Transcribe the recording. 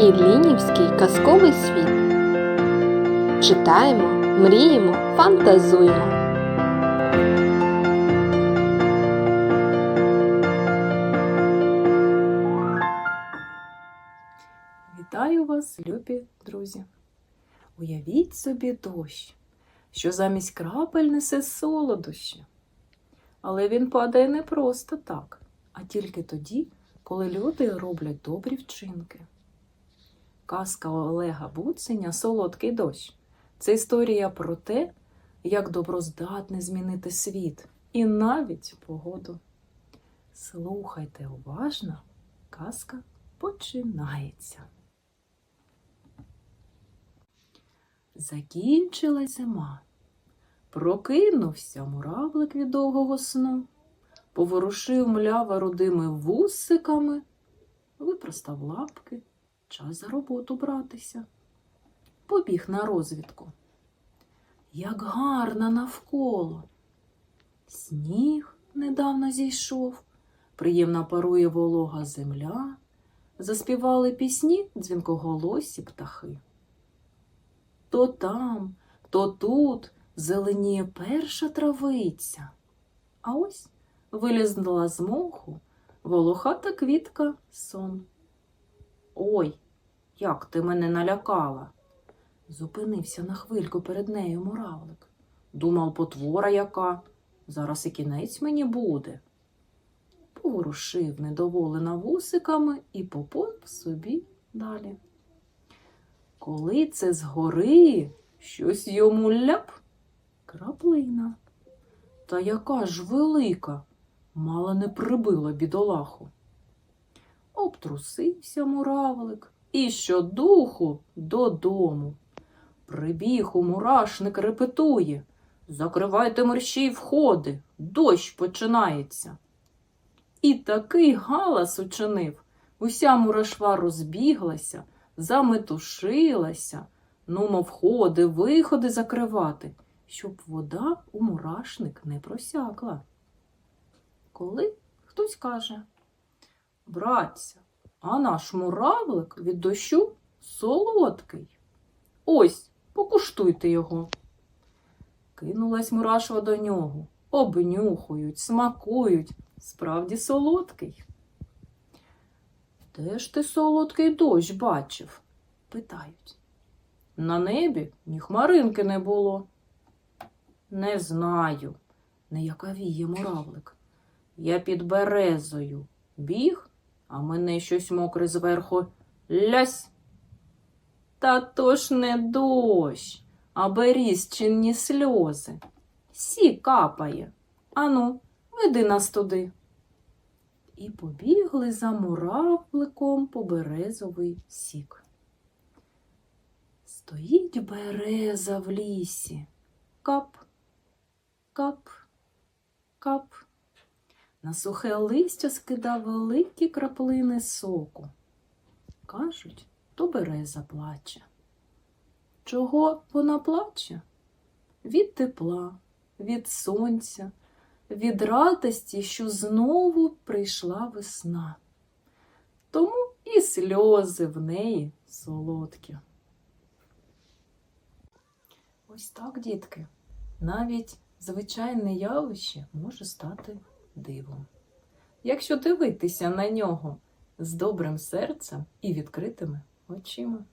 Іллінівський казковий світ. Читаємо, мріємо, фантазуємо. Вітаю вас, любі друзі! Уявіть собі дощ, що замість крапель несе солодощі. Але він падає не просто так, а тільки тоді, коли люди роблять добрі вчинки. Казка Олега Буценя Солодкий дощ це історія про те, як добро здатне змінити світ і навіть погоду. Слухайте уважно, казка починається. Закінчилась зима. Прокинувся муравлик від довгого сну, поворушив млява рудими вусиками, випростав лапки, час за роботу братися. Побіг на розвідку. Як гарно навколо. Сніг недавно зійшов, приємно парує волога земля, заспівали пісні дзвінкоголосі птахи. То там, то тут зеленіє перша травиця. А ось вилізла з моху волохата квітка сон. Ой, як ти мене налякала. Зупинився на хвильку перед нею муравлик. Думав, потвора яка, зараз і кінець мені буде. Поворушив недоволена вусиками і поповз собі далі. Коли це згори, щось йому ляп краплина. Та яка ж велика, мало не прибила бідолаху. Обтрусився муравлик і щодуху додому. Прибіг у мурашник репетує. Закривайте мерщій входи, дощ починається. І такий галас учинив. Уся мурашва розбіглася, заметушилася, нумо входи, виходи закривати, щоб вода у мурашник не просякла. Коли хтось каже, братця, а наш муравлик від дощу солодкий. Ось, покуштуйте його. Кинулась мурашва до нього, обнюхують, смакують, справді солодкий. Де ж ти солодкий дощ бачив? питають. На небі ні хмаринки не було. Не знаю, не яковіє муравлик. Я під березою біг, а мене щось мокре зверху лясь. Та то ж не дощ, а берізчинні сльози. Сі капає. Ану, веди нас туди. І побігли за муравликом по березовий сік. Стоїть береза в лісі. Кап, кап, кап. На сухе листя скидав великі краплини соку. Кажуть, то береза плаче. Чого вона плаче? Від тепла, від сонця, від радості, що знову прийшла весна. Тому і сльози в неї солодкі. Ось так, дітки, навіть звичайне явище може стати дивом. Якщо дивитися на нього з добрим серцем і відкритими очима.